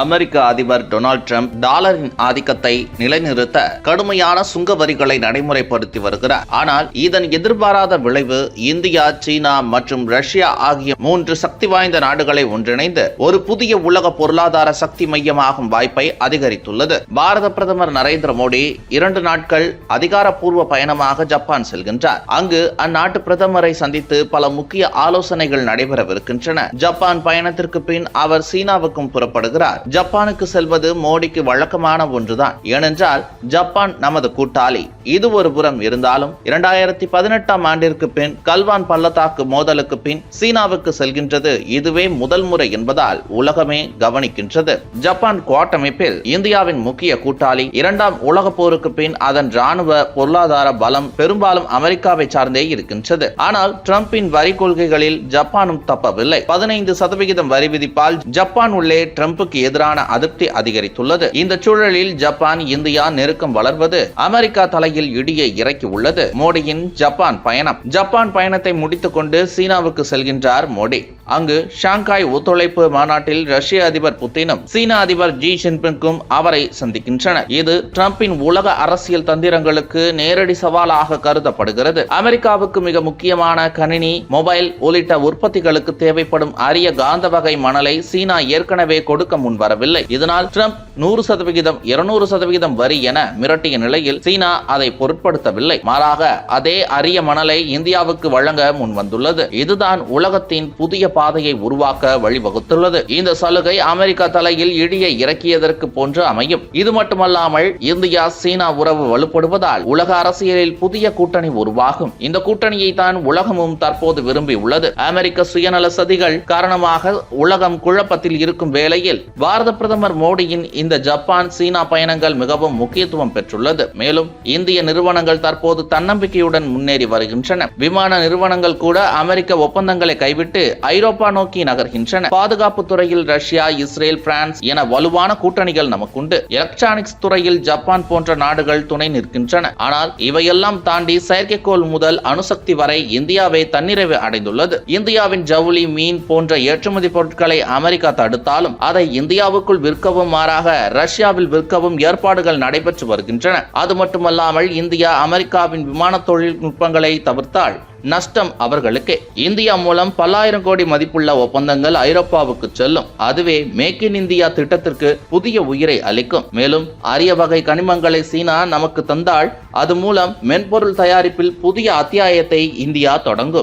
அமெரிக்க அதிபர் Donald Trump டாலரின் ஆதிக்கத்தை நிலைநிறுத்த கடுமையான சுங்க வரிகளை நடைமுறைப்படுத்தி வருகிறார். ஆனால் இதன் எதிர்பாராத விளைவு இந்தியா சீனா மற்றும் ரஷ்யா ஆகிய மூன்று சக்தி வாய்ந்த நாடுகளை ஒன்றிணைந்து ஒரு புதிய உலக பொருளாதார சக்தி மையமாகும் வாய்ப்பை அதிகரித்துள்ளது. பாரத பிரதமர் நரேந்திர மோடி இரண்டு நாட்கள் அதிகாரப்பூர்வ பயணமாக ஜப்பான் செல்கின்றார். அங்கு அந்நாட்டு பிரதமரை சந்தித்து பல முக்கிய ஆலோசனைகள் நடைபெறவிருக்கின்றன. ஜப்பான் பயணத்திற்கு பின் அவர் சீனாவுக்கும் புறப்படுகிறார். ஜப்பானுக்கு செல்வது மோடிக்கு வழக்கமான ஒன்றுதான். ஏனென்றால் ஜப்பான் நமது கூட்டாளி. இது ஒரு புறம் இருந்தாலும் இரண்டாயிரத்தி பதினெட்டாம் ஆண்டிற்கு பின் கல்வான் பள்ளத்தாக்கு மோதலுக்கு பின் சீனாவுக்கு செல்கின்றது இதுவே முதல் முறை என்பதால் உலகமே கவனிக்கின்றது. ஜப்பான் கோட்டமைப்பில் இந்தியாவின் முக்கிய கூட்டாளி இரண்டாம் உலக போருக்கு பின் அதன் ராணுவ பொருளாதார பலம் பெரும்பாலும் அமெரிக்காவை சார்ந்தே இருக்கின்றது. ஆனால் ட்ரம்பின் வரி கொள்கைகளில் ஜப்பானும் தப்பவில்லை. பதினைந்து சதவிகிதம் வரி விதிப்பால் ஜப்பான் உள்ளே டிரம்புக்கு எதிரான அதிருப்தி அதிகரித்துள்ளது. இந்த சூழலில் ஜப்பான் இந்தியா நெருக்கம் வளர்வது அமெரிக்கா தலையில் இடியை இறக்கி உள்ளது. மோடியின் ஜப்பான் பயணம். ஜப்பான் பயணத்தை முடித்துக் கொண்டு சீனாவுக்கு செல்கின்றார் மோடி. அங்கு ஷாங்காய் ஒத்துழைப்பு மாநாட்டில் ரஷ்ய அதிபர் புத்தினும் சீன அதிபர் ஜி ஜின்பிங்கும் அவரை சந்திக்கின்றனர். இது ட்ரம்பின் உலக அரசியல் தந்திரங்களுக்கு நேரடி சவாலாக கருதப்படுகிறது. அமெரிக்காவுக்கு மிக முக்கியமான கணினி மொபைல் உள்ளிட்ட உற்பத்திகளுக்கு தேவைப்படும் அரிய காந்த வகை மணலை சீனா ஏற்கனவே கொடுக்க வரவில்லை. இதனால் ட்ரம்ப் நூறு சதவிகிதம் இருநூறு சதவிகிதம் வரி என மிரட்டிய நிலையில் சீனா அதை பொருட்படுத்தவில்லை. மாறாக அதே அரிய மணலை இந்தியாவுக்கு வழங்க முன்வந்துள்ளது. இதுதான் உலகத்தின் புதிய பாதையை உருவாக்க வழிவகுத்துள்ளது. இந்த சலுகை அமெரிக்கா தலையில் இடியை இறக்கியதற்கு போன்று அமையும். இது மட்டுமல்லாமல் இந்தியா சீனா உறவு வலுப்படுவதால் உலக அரசியலில் புதிய கூட்டணி உருவாகும். இந்த கூட்டணியை தான் உலகமும் தற்போது விரும்பி உள்ளது அமெரிக்க சுயநல சதிகள் காரணமாக உலகம் குழப்பத்தில் இருக்கும் வேளையில் பாரத பிரதமர் மோடியின் இந்த ஜப்பான் சீனா பயணங்கள் மிகவும் முக்கியத்துவம் பெற்றுள்ளது. மேலும் இந்திய நிறுவனங்கள் தற்போது தன்னம்பிக்கையுடன் முன்னேறி வருகின்றன. விமான நிறுவனங்கள் கூட அமெரிக்க ஒப்பந்தங்களை கைவிட்டு ஐரோப்பா நோக்கி நகர்கின்றன. பாதுகாப்பு துறையில் ரஷ்யா இஸ்ரேல் பிரான்ஸ் என வலுவான கூட்டணிகள் நமக்குண்டு. எலக்ட்ரானிக்ஸ் துறையில் ஜப்பான் போன்ற நாடுகள் துணை நிற்கின்றன. ஆனால் இவையெல்லாம் தாண்டி செயற்கைக்கோள் முதல் அணுசக்தி வரை இந்தியாவை தன்னிறைவு அடைந்துள்ளது. இந்தியாவின் ஜவுளி மீன் போன்ற ஏற்றுமதி பொருட்களை அமெரிக்கா தடுத்தாலும் அதை இந்தியாவுக்குள் விற்கவும் மாறாக ரஷ்யாவில் விற்கவும் ஏற்பாடுகள் நடைபெற்று வருகின்றன. அது மட்டுமல்லாமல் இந்தியா அமெரிக்காவின் விமான தொழில்நுட்பங்களை தவிர்த்தால் நஷ்டம் அவர்களுக்கு. இந்தியா மூலம் பல்லாயிரம் கோடி மதிப்புள்ள ஒப்பந்தங்கள் ஐரோப்பாவுக்கு செல்லும். அதுவே மேக் இன் இந்தியா திட்டத்திற்கு புதிய உயிரை அளிக்கும். மேலும் அரிய வகை கனிமங்களை சீனா நமக்கு தந்தால் அது மூலம் மென்பொருள் தயாரிப்பில் புதிய அத்தியாயத்தை இந்தியா தொடங்கும்.